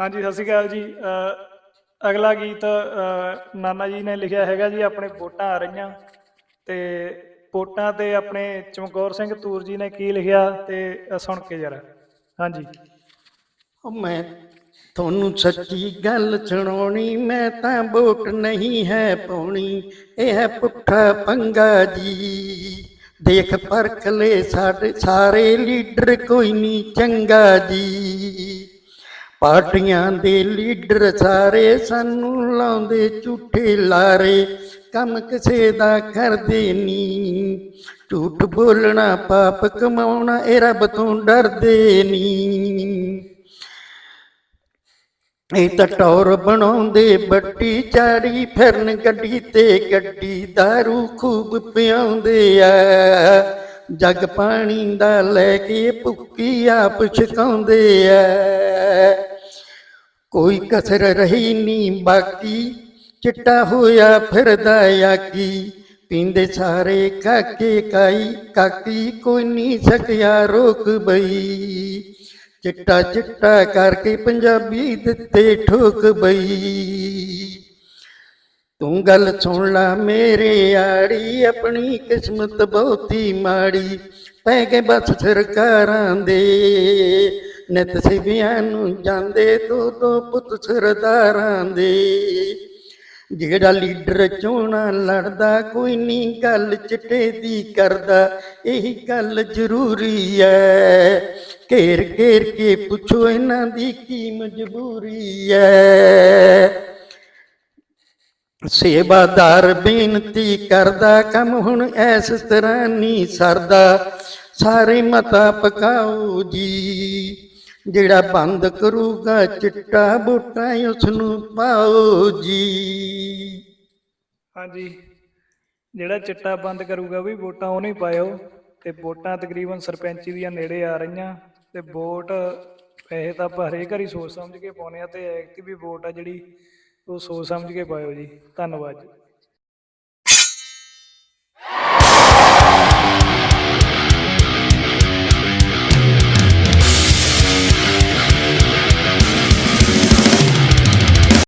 ਹਾਂਜੀ, ਸਤਿ ਸ਼੍ਰੀ ਅਕਾਲ ਜੀ। ਅਗਲਾ ਗੀਤ ਨਾਨਾ ਜੀ ਨੇ ਲਿਖਿਆ ਹੈਗਾ ਜੀ, ਆਪਣੇ ਵੋਟਾਂ ਆ ਰਹੀਆਂ। ਤੇ ਵੋਟਾਂ ਤੇ ਆਪਣੇ ਚਮਕੌਰ ਸਿੰਘ ਤੂਰ ਜੀ ਨੇ ਕੀ ਲਿਖਿਆ ਤੇ ਸੁਣ ਕੇ ਜਰਾ। ਹਾਂਜੀ। ਮੈਂ ਤੁਹਾਨੂੰ ਸੱਚੀ ਗੱਲ ਸੁਣਾਉਣੀ, ਮੈਂ ਤਾਂ ਵੋਟ ਨਹੀਂ ਹੈ ਪਾਉਣੀ। ਇਹ ਹੈ ਪੁੱਠਾ ਪੰਗਾ ਜੀ। ਦੇਖ ਪਰਖ ਲੈ ਸਾਡੇ ਸਾਰੇ ਲੀਡਰ, ਕੋਈ ਨਹੀਂ ਚੰਗਾ ਜੀ। ਪਾਰਟੀਆਂ ਦੇ ਲੀਡਰ ਸਾਰੇ ਸਾਨੂੰ ਲਾਉਂਦੇ ਝੂਠੇ ਲਾਰੇ, ਕੰਮ ਕਿਸੇ ਦਾ ਕਰਦੇ ਨਹੀਂ ਝੂਠ ਬੋਲਣਾ, ਪਾਪ ਕਮਾਉਣਾ, ਇਹ ਰੱਬ ਤੋਂ ਡਰਦੇ ਨਹੀਂ ਇਹ ਤਾਂ ਟੌਰ ਬਣਾਉਂਦੇ, ਬੱਟੀ ਚਾੜੀ, ਫਿਰਨ ਗੱਡੀ ਤੇ ਗੱਡੀ दारू ਖੂਬ ਪਿਆਉਂਦੇ ਆ। ਜਗ ਪਾਣੀ ਦਾ ਲੈ ਕੇ ਭੁੱਕੀ ਆਪ ਛਕਾਉਂਦੇ ਆ। ਕੋਈ ਕਸਰ ਰਹੀ ਨਹੀਂ ਬਾਕੀ, ਚਿੱਟਾ ਹੋਇਆ ਫਿਰਦਾ ਆਕੀ ਪੀਂਦੇ ਸਾਰੇ ਕਾਕੇ ਕਾਈ, ਕਾਕੀ ਕੋਈ ਨਹੀਂ ਸਕਿਆ ਰੋਕ ਬਈ। ਚਿੱਟਾ ਚਿੱਟਾ ਕਰਕੇ ਪੰਜਾਬੀ ਦਿੱਤੇ ਠੋਕ ਬਈ। ਤੂੰ ਗੱਲ ਸੁਣ ਲਾ ਮੇਰੇ ਆੜੀ, ਆਪਣੀ ਕਿਸਮਤ ਬਹੁਤੀ ਮਾੜੀ। ਪੈ ਗਏ ਬਸ ਸਰਕਾਰਾਂ ਦੇ ਨਿਤ ਸਿਵਿਆਂ ਨੂੰ ਜਾਂਦੇ ਦੋ ਦੋ ਪੁੱਤ ਸਰਦਾਰਾਂ ਦੇ। ਜਿਹੜਾ ਲੀਡਰ ਚੋਣਾਂ ਲੜਦਾ, ਕੋਈ ਨਹੀਂ ਗੱਲ ਚਿੱਟੇ ਦੀ ਕਰਦਾ, ਇਹੀ ਗੱਲ ਜ਼ਰੂਰੀ ਐ। ਘੇਰ ਘੇਰ ਕੇ ਪੁੱਛੋ ਇਹਨਾਂ ਦੀ ਕੀ ਮਜਬੂਰੀ ਐ। ਸੇਵਾਦਾਰ ਬੇਨਤੀ ਕਰਦਾ, ਕੰਮ ਹੁਣ ਐਸ ਤਰ੍ਹਾਂ ਨਹੀਂ ਸਰਦਾ। ਸਾਰੇ ਮਤਾ ਪਕਾਓ ਜੀ। ਜਿਹੜਾ ਬੰਦ ਕਰੂਗਾ, ਚਿੱਟਾ ਬੂਟਾ ਉਸ ਨੂੰ ਪਾਓ ਜੀ। ਹਾਂਜੀ। ਜਿਹੜਾ ਚਿੱਟਾ ਬੰਦ ਕਰੂਗਾ ਵੀ ਵੋਟਾਂ ਉਹ ਨਹੀਂ ਪਾਇਓ, ਤੇ ਵੋਟਾਂ ਤਕਰੀਬਨ ਸਰਪੰਚੀ ਦੀਆਂ ਨੇੜੇ ਆ ਰਹੀਆਂ, ਤੇ ਵੋਟ ਪੈਸੇ ਤਾਂ ਆਪਾਂ ਹਰੇਕ ਵਾਰੀ ਸੋਚ ਸਮਝ ਕੇ ਪਾਉਨੇ ਆ, ਤੇ ਐਕਟਿਵ ਵੀ ਵੋਟ ਆ ਜਿਹੜੀ, ਉਹ ਸੋਚ ਸਮਝ ਕੇ ਪਾਇਓ ਜੀ। ਧੰਨਵਾਦ ਜੀ।